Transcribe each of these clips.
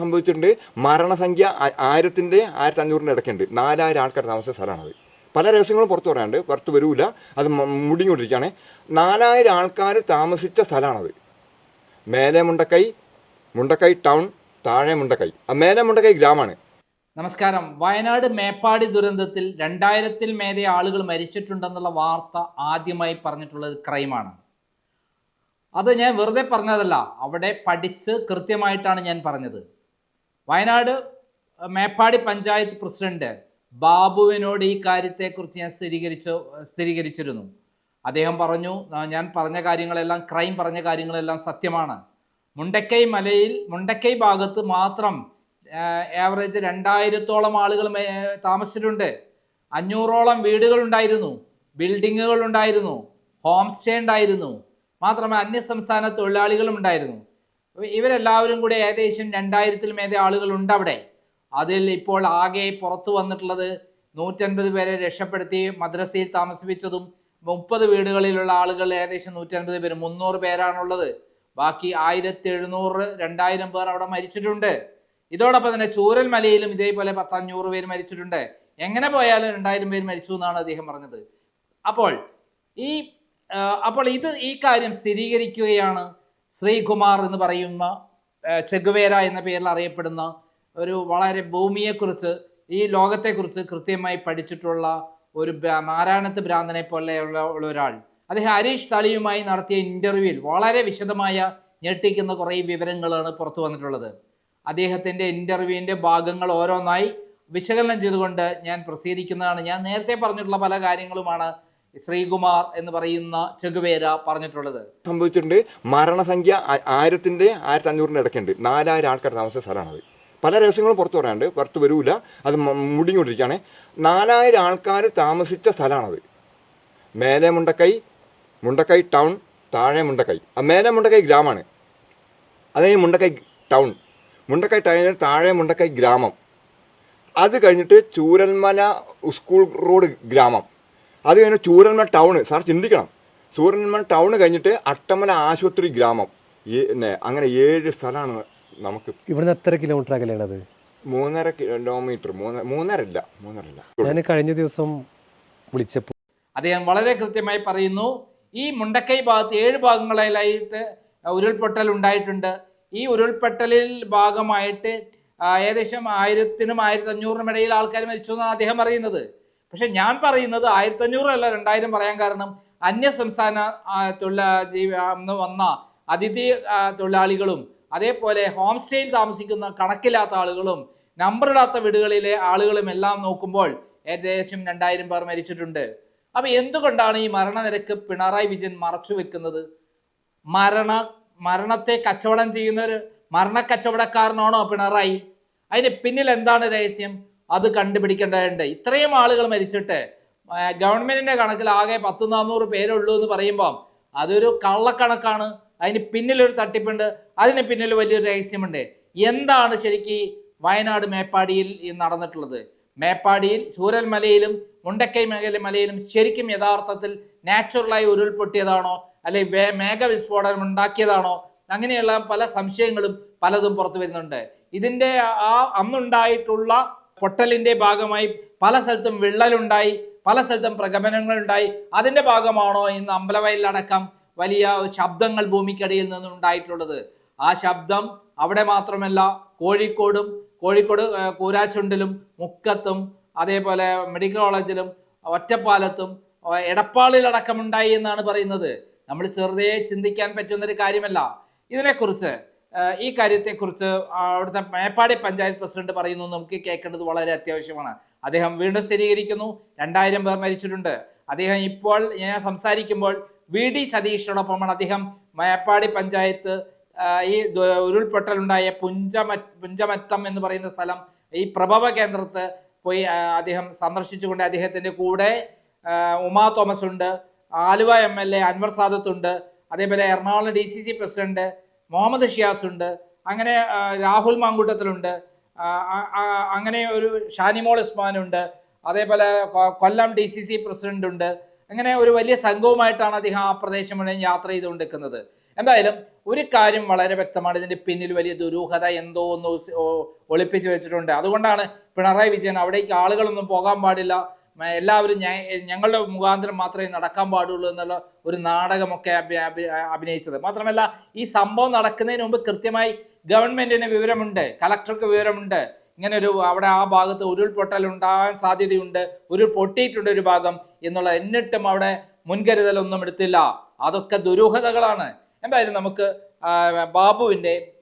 സംഭവിച്ചിട്ടുണ്ട്. മരണസംഖ്യ ആയിരത്തിന്റെ ആയിരത്തി അഞ്ഞൂറിന്റെ ഇടയ്ക്കുണ്ട്. നാലായിരം ആൾക്കാർ താമസിച്ച സ്ഥലമാണത്. പല രഹസ്യങ്ങളും പുറത്തു പറയാണ്ട് പുറത്ത് വരൂല. അത് മുടിഞ്ഞുകൊണ്ടിരിക്കുകയാണ്. നാലായിരം ആൾക്കാർ താമസിച്ച സ്ഥലമാണത്. മേലെ മുണ്ടക്കൈ മുണ്ടക്കൈ ടൗൺ താഴെ മുണ്ടക്കൈ. ആ മേലെ മുണ്ടക്കൈ ഗ്രാമമാണ്. നമസ്കാരം. വയനാട് മേപ്പാടി ദുരന്തത്തിൽ രണ്ടായിരത്തിൽ മേലെ ആളുകൾ മരിച്ചിട്ടുണ്ടെന്നുള്ള വാർത്ത ആദ്യമായി പറഞ്ഞിട്ടുള്ളത് ക്രൈമാണ്. അത് ഞാൻ വെറുതെ പറഞ്ഞതല്ല. അവിടെ പഠിച്ച് കൃത്യമായിട്ടാണ് ഞാൻ പറഞ്ഞത്. വയനാട് മേപ്പാടി പഞ്ചായത്ത് പ്രസിഡന്റ് ബാബുവിനോട് ഈ കാര്യത്തെക്കുറിച്ച് ഞാൻ സ്ഥിരീകരിച്ചു സ്ഥിരീകരിച്ചിരുന്നു. അദ്ദേഹം പറഞ്ഞു ഞാൻ പറഞ്ഞ കാര്യങ്ങളെല്ലാം ക്രൈം പറഞ്ഞ കാര്യങ്ങളെല്ലാം സത്യമാണ്. മുണ്ടക്കൈ മലയിൽ മുണ്ടക്കൈ ഭാഗത്ത് മാത്രം ആവറേജ് രണ്ടായിരത്തോളം ആളുകൾ താമസിച്ചിട്ടുണ്ട്. അഞ്ഞൂറോളം വീടുകളുണ്ടായിരുന്നു ബിൽഡിങ്ങുകൾ ഉണ്ടായിരുന്നു. ഹോം സ്റ്റേ ഉണ്ടായിരുന്നു. മാത്രമേ അന്യസംസ്ഥാന തൊഴിലാളികളും ഉണ്ടായിരുന്നു. ഇവരെല്ലാവരും കൂടി ഏകദേശം രണ്ടായിരത്തിൽ മേലെ ആളുകളുണ്ട് അവിടെ. അതിൽ ഇപ്പോൾ ആകെ പുറത്തു വന്നിട്ടുള്ളത് നൂറ്റൻപത് പേരെ രക്ഷപ്പെടുത്തി മദ്രസയിൽ താമസിപ്പിച്ചതും മുപ്പത് വീടുകളിലുള്ള ആളുകൾ ഏകദേശം നൂറ്റൻപത് പേര് മുന്നൂറ് പേരാണുള്ളത്. ബാക്കി ആയിരത്തി എഴുന്നൂറ് രണ്ടായിരം പേർ അവിടെ മരിച്ചിട്ടുണ്ട്. ഇതോടൊപ്പം തന്നെ ചൂരൽ മലയിലും ഇതേപോലെ പത്തഞ്ഞൂറ് പേര് മരിച്ചിട്ടുണ്ട്. എങ്ങനെ പോയാലും രണ്ടായിരം പേര് മരിച്ചു എന്നാണ് അദ്ദേഹം പറഞ്ഞത്. അപ്പോൾ ഈ അപ്പോൾ ഇത് ഈ കാര്യം സ്ഥിരീകരിക്കുകയാണ്. ശ്രീകുമാർ എന്ന് പറയുന്ന ചെഗുവേര എന്ന പേരിൽ അറിയപ്പെടുന്ന ഒരു വളരെ ഭൂമിയെക്കുറിച്ച് ഈ ലോകത്തെക്കുറിച്ച് കൃത്യമായി പഠിച്ചിട്ടുള്ള ഒരു നാരായണത്ത് ഭ്രാന്തനെ പോലെയുള്ള ഒരാൾ അദ്ദേഹം ഹരീഷ് തളിയുമായി നടത്തിയ ഇന്റർവ്യൂവിൽ വളരെ വിശദമായ ഞെട്ടിക്കുന്ന കുറേ വിവരങ്ങളാണ് പുറത്തു വന്നിട്ടുള്ളത്. അദ്ദേഹത്തിന്റെ ഇന്റർവ്യൂവിന്റെ ഭാഗങ്ങൾ ഓരോന്നായി വിശകലനം ചെയ്തുകൊണ്ട് ഞാൻ പ്രസിദ്ധീകരിക്കുന്നതാണ്. ഞാൻ നേരത്തെ പറഞ്ഞിട്ടുള്ള പല കാര്യങ്ങളുമാണ് ശ്രീകുമാർ എന്ന് പറയുന്ന ചെഗുവേര പറഞ്ഞിട്ടുള്ളത്. സംഭവിച്ചിട്ടുണ്ട്. മരണസംഖ്യ ആയിരത്തിന്റെ ആയിരത്തി അഞ്ഞൂറിന്റെ ഇടയ്ക്കുണ്ട്. നാലായിരം ആൾക്കാർ താമസിച്ച സ്ഥലമാണത്. പല രഹസ്യങ്ങളും പുറത്തു പറയാണ്ട് പുറത്ത് വരൂല. അത് മുടിഞ്ഞുകൊണ്ടിരിക്കുകയാണ്. നാലായിരം ആൾക്കാർ താമസിച്ച സ്ഥലമാണത്. മേലെ മുണ്ടക്കൈ മുണ്ടക്കൈ ടൗൺ താഴെ മുണ്ടക്കൈ. ആ മേലെ മുണ്ടക്കൈ ഗ്രാമമാണ്. അതേ മുണ്ടക്കൈ ടൗൺ. മുണ്ടക്കൈ ടൗണിൽ താഴെ മുണ്ടക്കൈ ഗ്രാമം. അത് കഴിഞ്ഞിട്ട് ചൂരന്മല സ്കൂൾ റോഡ് ഗ്രാമം. അത് കഴിഞ്ഞ് ചൂരന്മ ടൗണ്. സാർ ചിന്തിക്കണം. ചൂരന്മ ടൗണ് കഴിഞ്ഞിട്ട് അട്ടമല ആശുപത്രി ഗ്രാമം. അങ്ങനെ ഏഴ് സ്ഥലമാണ് നമുക്ക് ഇവിടുന്ന് എത്ര കിലോമീറ്റർ അകലെയാണത് മൂന്നര കിലോമീറ്റർ മൂന്നര മൂന്നര ഇല്ല മൂന്നര ഇല്ല ഞാൻ കഴിഞ്ഞ ദിവസം വിളിച്ചപ്പോൾ അദ്ദേഹം വളരെ കൃത്യമായി പറയുന്നു. ഈ മുണ്ടക്കൈ ഭാഗത്ത് ഏഴ് ഭാഗങ്ങളിലായിട്ട് ഉരുൾപൊട്ടൽ ഉണ്ടായിട്ടുണ്ട്. ഈ ഉരുൾപൊട്ടലിൽ ഭാഗമായിട്ട് ഏകദേശം ആയിരത്തിനും ആയിരത്തി അഞ്ഞൂറിനും ഇടയിൽ ആൾക്കാർ മരിച്ചു എന്നാണ് അദ്ദേഹം പറയുന്നത് പക്ഷെ ഞാൻ പറയുന്നത് ആയിരത്തി അഞ്ഞൂറല്ല രണ്ടായിരം പറയാൻ കാരണം അന്യ സംസ്ഥാന ആ, തൊഴിലാ ജീവി ആ, എന്ന് വന്ന അതിഥി തൊഴിലാളികളും അതേപോലെ ഹോം സ്റ്റേയിൽ താമസിക്കുന്ന കണക്കില്ലാത്ത ആളുകളും നമ്പറിടാത്ത വീടുകളിലെ ആളുകളും എല്ലാം നോക്കുമ്പോൾ ഏകദേശം രണ്ടായിരം പേർ മരിച്ചിട്ടുണ്ട്. അപ്പൊ എന്തുകൊണ്ടാണ് ഈ മരണനിരക്ക് പിണറായി വിജയൻ മറച്ചു വെക്കുന്നത്? മരണ മരണത്തെ കച്ചവടം ചെയ്യുന്ന ഒരു മരണ കച്ചവടക്കാരനാണോ പിണറായി? അതിന് പിന്നിൽ എന്താണ് രഹസ്യം? അത് കണ്ടുപിടിക്കേണ്ടതുണ്ട്. ഇത്രയും ആളുകൾ മരിച്ചിട്ട് ഗവൺമെന്റിന്റെ കണക്കിൽ ആകെ പത്ത് നാനൂറ് പേരുള്ളൂ എന്ന് പറയുമ്പോൾ അതൊരു കള്ളക്കണക്കാണ്. അതിന് പിന്നിലൊരു തട്ടിപ്പുണ്ട്. അതിന് പിന്നിൽ വലിയൊരു രഹസ്യമുണ്ട്. എന്താണ് ശരിക്ക് വയനാട് മേപ്പാടിയിൽ നടന്നിട്ടുള്ളത്? മേപ്പാടിയിൽ ചൂരൽമലയിലും മുണ്ടക്കൈ മേഖല മലയിലും ശരിക്കും യഥാർത്ഥത്തിൽ നാച്ചുറലായി ഉരുൾപൊട്ടിയതാണോ? അല്ലെ വേ മേഘവിസ്ഫോടനം ഉണ്ടാക്കിയതാണോ? അങ്ങനെയുള്ള പല സംശയങ്ങളും പലതും പുറത്തു വരുന്നുണ്ട്. ഇതിന്റെ ആ അന്നുണ്ടായിട്ടുള്ള പൊട്ടലിന്റെ ഭാഗമായി പല സ്ഥലത്തും വിള്ളലുണ്ടായി പല സ്ഥലത്തും പ്രകമനങ്ങളുണ്ടായി അതിന്റെ ഭാഗമാണോ ഇന്ന് അമ്പലവയലിലടക്കം വലിയ ശബ്ദങ്ങൾ ഭൂമിക്കടിയിൽ നിന്നും ഉണ്ടായിട്ടുള്ളത് ആ ശബ്ദം അവിടെ മാത്രമല്ല കോഴിക്കോടും കോഴിക്കോട് കൂരാച്ചുണ്ടിലും മുക്കത്തും അതേപോലെ മെഡിക്കൽ കോളേജിലും ഒറ്റപ്പാലത്തും എടപ്പാളിലടക്കമുണ്ടായി എന്നാണ് പറയുന്നത്. നമ്മൾ ചെറുതേ ചിന്തിക്കാൻ പറ്റുന്നൊരു കാര്യമല്ല. ഇതിനെക്കുറിച്ച് ഈ കാര്യത്തെക്കുറിച്ച് അവിടുത്തെ മേപ്പാടി പഞ്ചായത്ത് പ്രസിഡന്റ് പറയുന്നു നമുക്ക് കേൾക്കേണ്ടത് വളരെ അത്യാവശ്യമാണ്. അദ്ദേഹം വീണ്ടും സ്ഥിരീകരിക്കുന്നു. രണ്ടായിരം പേർ മരിച്ചിട്ടുണ്ട്. അദ്ദേഹം ഇപ്പോൾ ഞാൻ സംസാരിക്കുമ്പോൾ വി ഡി സതീഷിനോടൊപ്പമാണ് അദ്ദേഹം മേപ്പാടി പഞ്ചായത്ത് ഈ ഉരുൾപൊട്ടലുണ്ടായ പുഞ്ചമ പുഞ്ചമറ്റം എന്ന് പറയുന്ന സ്ഥലം ഈ പ്രഭവ കേന്ദ്രത്ത് പോയി അദ്ദേഹം സന്ദർശിച്ചുകൊണ്ട് അദ്ദേഹത്തിന്റെ കൂടെ ഉമാ തോമസ് ഉണ്ട് Aluva M L A Anwar Sadath ഉണ്ട് അതേപോലെ Ernakulam D C C president Muhammad Shiyas ഉണ്ട് അങ്ങനെ രാഹുൽ മാങ്കൂട്ടത്തിലുണ്ട് അങ്ങനെ ഒരു ഷാനിമോൾ ഉസ്മാനുണ്ട് അതേപോലെ Kollam D C C president ഉണ്ട് അങ്ങനെ ഒരു വലിയ സംഘവുമായിട്ടാണ് അദ്ദേഹം ആ പ്രദേശം മുഴുവൻ യാത്ര ചെയ്തുകൊണ്ടിരിക്കുന്നത്. എന്തായാലും ഒരു കാര്യം വളരെ വ്യക്തമാണ് ഇതിന്റെ പിന്നിൽ വലിയ ദുരൂഹത എന്തോ ഒന്ന് ഒളിപ്പിച്ച് വെച്ചിട്ടുണ്ട്. അതുകൊണ്ടാണ് പിണറായി വിജയൻ അവിടേക്ക് ആളുകളൊന്നും പോകാൻ പാടില്ല എല്ലാവരും ഞങ്ങളുടെ മുഖാന്തരം മാത്രമേ നടക്കാൻ പാടുള്ളൂ എന്നുള്ള ഒരു നാടകമൊക്കെ അഭി- അഭി- അഭിനയിച്ചത്. മാത്രമല്ല ഈ സംഭവം നടക്കുന്നതിന് മുമ്പ് കൃത്യമായി ഗവൺമെന്റിന് വിവരമുണ്ട് കലക്ടർക്ക് വിവരമുണ്ട്. ഇങ്ങനെ ഒരു അവിടെ ആ ഭാഗത്ത് ഉരുൾപൊട്ടൽ ഉണ്ടാകാൻ സാധ്യതയുണ്ട് ഉരുൾ പൊട്ടിയിട്ടുണ്ട് ഒരു ഭാഗം എന്നുള്ള എന്നിട്ടും അവിടെ മുൻകരുതലൊന്നും എടുത്തില്ല. അതൊക്കെ ദുരൂഹതകളാണ്. എന്തായാലും നമുക്ക് ബാബുവിന്റെ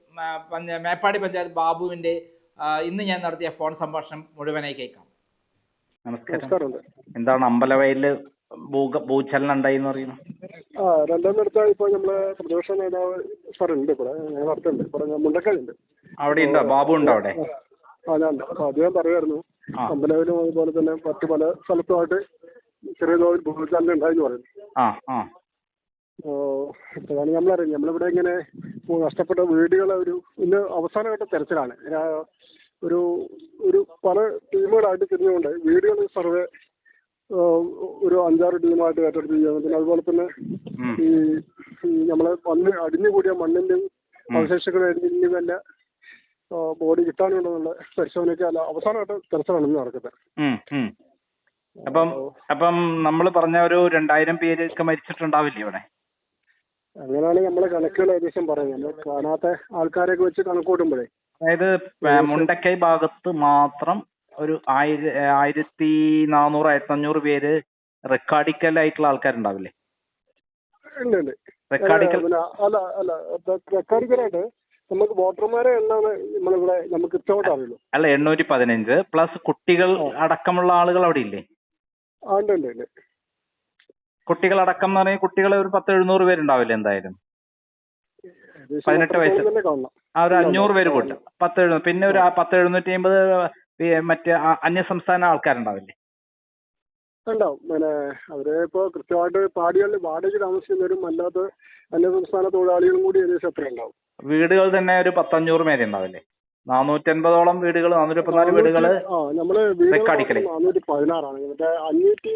മേപ്പാടി പഞ്ചായത്ത് ബാബുവിന്റെ ഇന്ന് ഞാൻ നടത്തിയ ഫോൺ സംഭാഷണം മുഴുവനായി കേൾക്കാം. നമസ്കാരം. എന്താണ് അമ്പലവയലിൽ ഭൂക ഭൂചലനം ഉണ്ടായി എന്ന് പറയുന്നു? ആ രണ്ടാമത്തെ ഇപ്പൊ നമ്മളെ പ്രതിപക്ഷ നേതാവ് സാർ ഉണ്ട് ഇവിടെ ഞാൻ നടത്തുന്നുണ്ട്. ഇവിടെ മുണ്ടക്കായുണ്ട്. അവിടെ ഉണ്ടോ? ബാബു ഉണ്ടോ അവിടെ? ആ ഞാൻ അപ്പൊ അദ്ദേഹം പറയുമായിരുന്നു ആ. അതുപോലെ തന്നെ മറ്റു പല സ്ഥലത്തുമായിട്ട് ചെറിയ തോതിൽ ഭൂചലനം ഉണ്ടായെന്ന് പറയുന്നു. ആ ആ. ഓ, ഇപ്പോഴാണ് നമ്മളറിയുന്നത്. നമ്മളിവിടെ ഇങ്ങനെ നഷ്ടപ്പെട്ട വീടുകളെ ഒരു ഇന്ന് അവസാനഘട്ട തെരച്ചിലാണ്. ഒരു ഒരു പല ടീമുകളായിട്ട് തിരിഞ്ഞുകൊണ്ട് വീടുകൾ സർവേ ഒരു അഞ്ചാറ് ടീമായിട്ട് ഏറ്റെടുത്ത് ചെയ്യാൻ പിന്നെ അതുപോലെ തന്നെ ഈ നമ്മളെ മണ്ണ് അടിഞ്ഞുകൂടിയ മണ്ണിന്റെ അവശേഷിക്കുന്ന തന്നെ ബോഡി കിട്ടാനുണ്ടെന്നുള്ള പരിശോധനയ്ക്ക് അല്ല അവസാനമായിട്ട് തെരച്ചിലാണ് ഇന്ന് നടക്കുന്നത്. അപ്പം അപ്പം നമ്മൾ പറഞ്ഞ ഒരു രണ്ടായിരം പേരൊക്കെ മരിച്ചിട്ടുണ്ടാവില്ലേ ഇവിടെ? അങ്ങനെയാണ് നമ്മളെ കണക്കുകൾ ഏകദേശം പറയുന്നത്. കാണാത്ത ആൾക്കാരെയൊക്കെ വെച്ച് കണക്കൂട്ടുമ്പോഴേ അതായത് മുണ്ടക്കൈ ഭാഗത്ത് മാത്രം ഒരു ആയിര ആയിരത്തി നാനൂറ് ആയിരത്തി അഞ്ഞൂറ് പേര് റെക്കാർഡിക്കൽ ആയിട്ടുള്ള ആൾക്കാരുണ്ടാവില്ലേ? റെക്കാർഡിക്കൽ അല്ല അല്ല റെക്കാർഡിക്കലായിട്ട് നമുക്ക് വോട്ടർമാരെ എണ്ണാണ് നമ്മളിവിടെ നമുക്ക് കൃത്യമായിട്ട് അറിയുള്ളൂ അല്ല എണ്ണൂറ്റി പതിനഞ്ച് പ്ലസ് കുട്ടികൾ അടക്കമുള്ള ആളുകൾ അവിടെ ഇല്ലേ? കുട്ടികൾ അടക്കം എന്ന് പറഞ്ഞാൽ കുട്ടികൾ ഒരു പത്ത് എഴുന്നൂറ് പേരുണ്ടാവില്ലേ എന്തായാലും? പതിനെട്ട് വയസ്സ്. ആ ഒരു അഞ്ഞൂറ് പേര് കൂട്ടും. പത്ത് എഴുന്നൂറ് പിന്നെ ഒരു പത്ത് എഴുന്നൂറ്റി അമ്പത് മറ്റ് അന്യ സംസ്ഥാന ആൾക്കാരുണ്ടാവില്ലേ? ഉണ്ടാവും പിന്നെ അവരെ ഇപ്പോ കൃത്യമായിട്ട് പാടികളിൽ വാടകയ്ക്ക് താമസിക്കുന്നവരും അല്ലാത്ത അന്യ സംസ്ഥാന തൊഴിലാളികളും കൂടി ഏകദേശം എത്ര ഉണ്ടാവും. വീടുകൾ തന്നെ ഒരു പത്തഞ്ഞൂറ് പേര് ഉണ്ടാവില്ലേ? നാനൂറ്റൻപതോളം വീടുകൾ നാനൂറ്റി പതിനാല് വീടുകൾ നാനൂറ്റി പതിനാറാണ് മറ്റേ അഞ്ഞൂറ്റി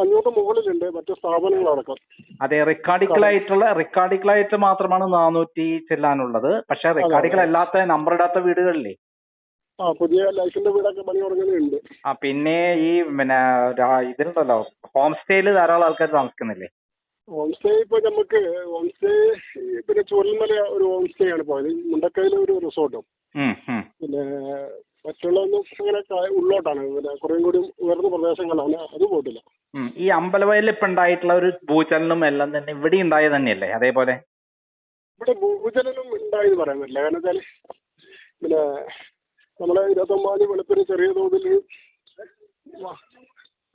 അഞ്ഞൂറ് മുകളിലുണ്ട് മറ്റു സ്ഥാപനങ്ങളടക്കം. അതെ റെക്കാർഡിക്കലായിട്ടുള്ള റെക്കാർഡിക്കലായിട്ട് മാത്രമാണ് നാനൂറ്റി ചെല്ലാനുള്ളത്. പക്ഷെ റെക്കാർഡിക്കൽ അല്ലാത്ത നമ്പർ ഇടാത്ത വീടുകളില്ലേ? ആ പുതിയ ലൈഫിന്റെ വീടൊക്കെ പണി തുടങ്ങുന്നുണ്ട്. ആ പിന്നെ ഈ പിന്നെ ഇതിലുണ്ടല്ലോ ഹോം സ്റ്റേയിൽ ധാരാളം ആൾക്കാർ താമസിക്കുന്നില്ലേ? ഹോം സ്റ്റേ ഇപ്പൊ നമുക്ക് ഹോം സ്റ്റേ പിന്നെ ചുരൽമല ഒരു ഹോം സ്റ്റേ ആണ് പോയത് മുണ്ടക്കയിലെ ഒരു റിസോർട്ടും. പിന്നെ മറ്റുള്ളതൊന്നും അങ്ങനെ ഉള്ളോട്ടാണ്. പിന്നെ കുറേം കൂടി ഉയർന്ന പ്രദേശങ്ങളാണ്. അത് പോയിട്ടില്ല. ഈ അമ്പലവയലിൽ ഇപ്പൊ ഉണ്ടായിട്ടുള്ള ഒരു ഭൂചലനം എല്ലാം തന്നെ ഇവിടെ ഉണ്ടായത് തന്നെയല്ലേ? അതേപോലെ? ഇവിടെ ഭൂചലനം ഉണ്ടായെന്ന് പറയാൻ പറ്റില്ല. കാരണം വെച്ചാൽ പിന്നെ നമ്മളെ ഇരുപത്തൊമ്പതാം വെളുപ്പിന് ചെറിയ തോതിൽ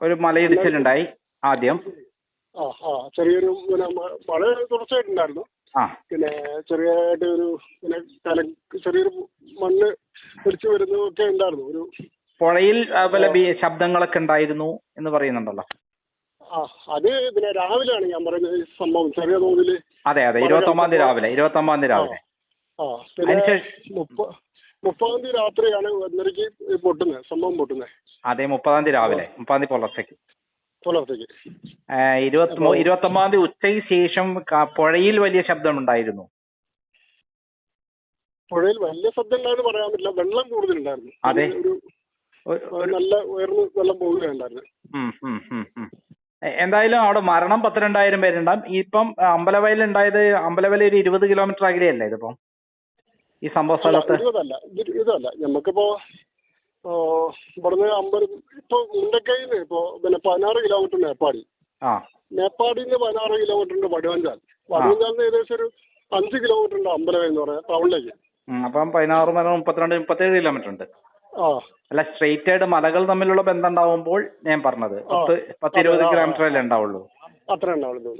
ഒരു മലയിടിച്ചിലുണ്ടായി ആദ്യം. ആ ആ. ചെറിയൊരു പിന്നെ മഴ തുടർച്ചയായിട്ടുണ്ടായിരുന്നു. പിന്നെ ചെറിയതായിട്ട് ഒരു പിന്നെ കല ചെറിയൊരു മണ്ണ് ഒലിച്ചു വരുന്നതൊക്കെ ഉണ്ടായിരുന്നു. ഒരു പുഴയിൽ പല ശബ്ദങ്ങളൊക്കെ ഉണ്ടായിരുന്നു എന്ന് പറയുന്നുണ്ടല്ലോ. ആ അത് പിന്നെ രാവിലെയാണ് ഞാൻ പറയുന്നത് സംഭവം. ചെറിയ തോതിൽ അതെ അതെ. ഇരുപത്തൊമ്പതാം തീയതി രാവിലെ ഇരുപത്തൊമ്പതാം തീയതി രാവിലെ. ആ പിന്നെ മുപ്പതാം തീയതി രാത്രിയാണ് ഒന്നരയ്ക്ക് പൊട്ടുന്നത് സംഭവം പൊട്ടുന്നത് അതെ മുപ്പതാം തീയതി രാവിലെ മുപ്പതാം തീയതി പുലർച്ചയ്ക്ക്. പുലർച്ചയ്ക്ക്. ഇരുപത്തി ഇരുപത്തൊമ്പതാം തീയതി ഉച്ചയ്ക്ക് ശേഷം പുഴയിൽ വലിയ ശബ്ദമുണ്ടായിരുന്നു പുഴയിൽ വലിയ ശബ്ദം ഉണ്ടായെന്ന് പറയാൻ പറ്റില്ല. വെള്ളം കൂടുതലുണ്ടായിരുന്നു. അതെ. ഒരു നല്ല ഉയർന്ന വെള്ളം പോവുകയുണ്ടായിരുന്നു എന്തായാലും അവിടെ മരണം പത്തിരണ്ടായിരം പേരുണ്ടാവും. ഇപ്പം അമ്പലവയൽ ഉണ്ടായത് അമ്പലവയൽ ഒരു ഇരുപത് കിലോമീറ്റർ അകലെയല്ലേ ഇതിപ്പം? ഈ സംഭവ സ്ഥലത്ത്? ഇതല്ല ഇതല്ല നമുക്കിപ്പോ ഇവിടുന്ന് അമ്പത് ഇപ്പൊ മുണ്ടക്കൈ ഇപ്പോ പിന്നെ പതിനാറ് കിലോമീറ്റർ നേപ്പാടി ആ. നിന്ന് പതിനാറ് കിലോമീറ്റർ ഉണ്ട് വടുവഞ്ചാൽ വടുവഞ്ചാലിന് ഏകദേശം ഒരു അഞ്ച് കിലോമീറ്റർ ഉണ്ട് അമ്പലവയൽ എന്ന് പറയാം ടൗണിലേക്ക്. ഉം, അപ്പം പതിനാറ് മല മുപ്പത്തിരണ്ട് മുപ്പത്തേഴ് കിലോമീറ്റർ ഉണ്ട്. അല്ല സ്ട്രെയിറ്റ് ആയിട്ട് മലകൾ തമ്മിലുള്ള ബന്ധം ഉണ്ടാവുമ്പോൾ ഞാൻ പറഞ്ഞത് പത്ത് പത്ത് ഇരുപത് കിലോമീറ്റർ അല്ലേ ഉണ്ടാവുള്ളൂ. അത്ര ഉണ്ടാവുള്ളൂ.